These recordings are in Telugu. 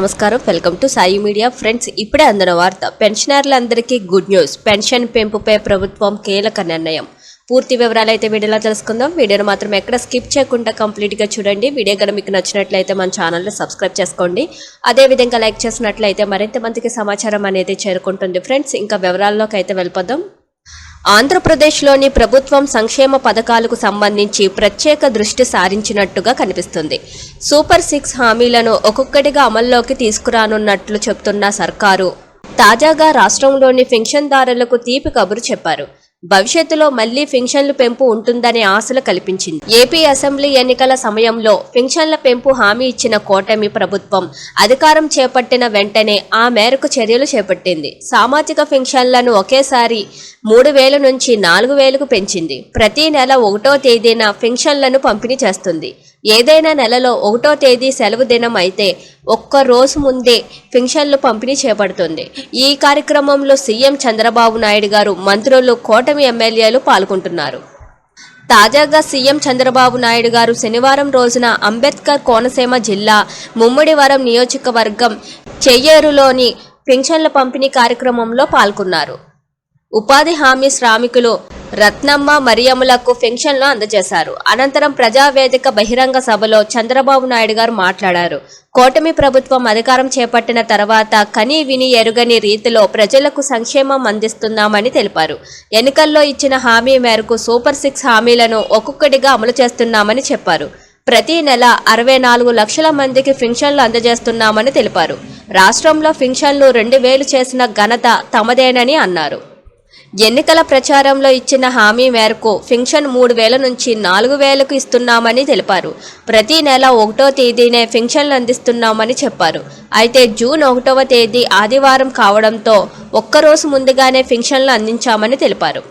నమస్కారం. Welcome to Sai media friends ఇప్పుడే అందిన వార్త. పెన్షనర్లందరికీ గుడ్ న్యూస్. పెన్షన్ పెంపుపై ప్రభుత్వం కీలక నిర్ణయం. పూర్తి వివరాలు అయితే వీడియోలో తెలుసుకుందాం. వీడియోను మాత్రం ఎక్కడ స్కిప్ చేయకుండా కంప్లీట్గా చూడండి. వీడియో కనుక మీకు నచ్చినట్లయితే మన ఛానల్ని సబ్స్క్రైబ్ చేసుకోండి. అదేవిధంగా లైక్ చేసినట్లయితే మరింత మందికి సమాచారం అనేది చేరుకుంటుంది. ఫ్రెండ్స్ ఇంకా వివరాల్లోకి అయితే వెళ్ళిపోదాం. ఆంధ్రప్రదేశ్లోని ప్రభుత్వం సంక్షేమ పథకాలకు సంబంధించి ప్రత్యేక దృష్టి సారించినట్టుగా కనిపిస్తుంది. సూపర్ సిక్స్ హామీలను ఒక్కొక్కటిగా అమల్లోకి తీసుకురానున్నట్లు చెబుతున్న సర్కారు. తాజాగా రాష్ట్రంలోని పెన్షన్దారులకు తీపి కబురు చెప్పారు. భవిష్యత్తులో మళ్ళీ పెన్షన్లు పెంపు ఉంటుందనే ఆశలు కల్పించింది. ఏపీ అసెంబ్లీ ఎన్నికల సమయంలో పెన్షన్ల పెంపు హామీ ఇచ్చిన కూటమి ప్రభుత్వం అధికారం చేపట్టిన వెంటనే ఆ మేరకు చర్యలు చేపట్టింది. సామాజిక పెన్షన్లను ఒకేసారి మూడు వేల నుంచి నాలుగు వేలకు పెంచింది. ప్రతి నెల ఒకటో తేదీన పెన్షన్లను పంపిణీ చేస్తుంది. ఏదైనా నెలలో ఒకటో తేదీ సెలవు దినం అయితే ఒక్క రోజు ముందే పెన్షన్లు పంపిణీ చేపడుతుంది ఈ కార్యక్రమంలో సీఎం చంద్రబాబు నాయుడు గారు మంత్రులు కూటమి ఎమ్మెల్యేలు పాల్గొంటున్నారు. తాజాగా సీఎం చంద్రబాబు నాయుడు గారు శనివారం రోజున అంబేద్కర్ కోనసీమ జిల్లా ముమ్మడివరం నియోజకవర్గం చెయ్యేరులోని పెన్షన్ల పంపిణీ కార్యక్రమంలో పాల్గొన్నారు. ఉపాధి హామీ శ్రామికులు రత్నమ్మ మరియములకు పెన్షన్లు అందజేశారు. అనంతరం ప్రజావేదిక బహిరంగ సభలో చంద్రబాబు నాయుడు గారు మాట్లాడారు. కూటమి ప్రభుత్వం అధికారం చేపట్టిన తర్వాత కని విని ఎరుగని రీతిలో ప్రజలకు సంక్షేమం అందిస్తున్నామని తెలిపారు. ఎన్నికల్లో ఇచ్చిన హామీ మేరకు సూపర్ సిక్స్ హామీలను ఒక్కొక్కటిగా అమలు చేస్తున్నామని చెప్పారు. ప్రతి నెల అరవై నాలుగు లక్షల మందికి పెన్షన్లు అందజేస్తున్నామని తెలిపారు. రాష్ట్రంలో పెన్షన్లు రెండు వేలు చేసిన ఘనత తమదేనని అన్నారు. ఎన్నికల ప్రచారంలో ఇచ్చిన హామీ మేరకు పెన్షన్ మూడు వేల నుంచి నాలుగు వేలకు ఇస్తున్నామని తెలిపారు. ప్రతి నెల ఒకటో తేదీనే పెన్షన్లు అందిస్తున్నామని చెప్పారు. అయితే జూన్ ఒకటవ తేదీ ఆదివారం కావడంతో ఒక్కరోజు ముందుగానే పెన్షన్లు అందించామని తెలిపారు.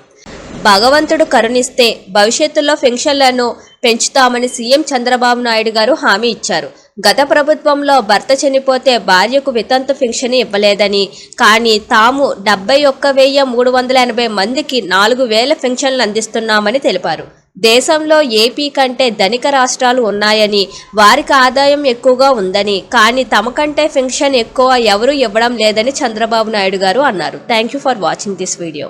భగవంతుడు కరుణిస్తే భవిష్యత్తులో పెన్షన్లను పెంచుతామని సీఎం చంద్రబాబు నాయుడు గారు హామీ ఇచ్చారు. గత ప్రభుత్వంలో భర్త చనిపోతే భార్యకు వితంతు పెన్షన్ ఇవ్వలేదని. కానీ తాము డెబ్బై ఒక్క వెయ్యి మూడు వందల ఎనభై మందికి నాలుగు వేల పెన్షన్లు అందిస్తున్నామని తెలిపారు. దేశంలో ఏపీ కంటే ధనిక రాష్ట్రాలు ఉన్నాయని వారికి ఆదాయం ఎక్కువగా ఉందని కానీ తమ కంటే పెన్షన్ ఎక్కువ ఎవరూ ఇవ్వడం లేదని చంద్రబాబు నాయుడు గారు అన్నారు. Thank you for watching this video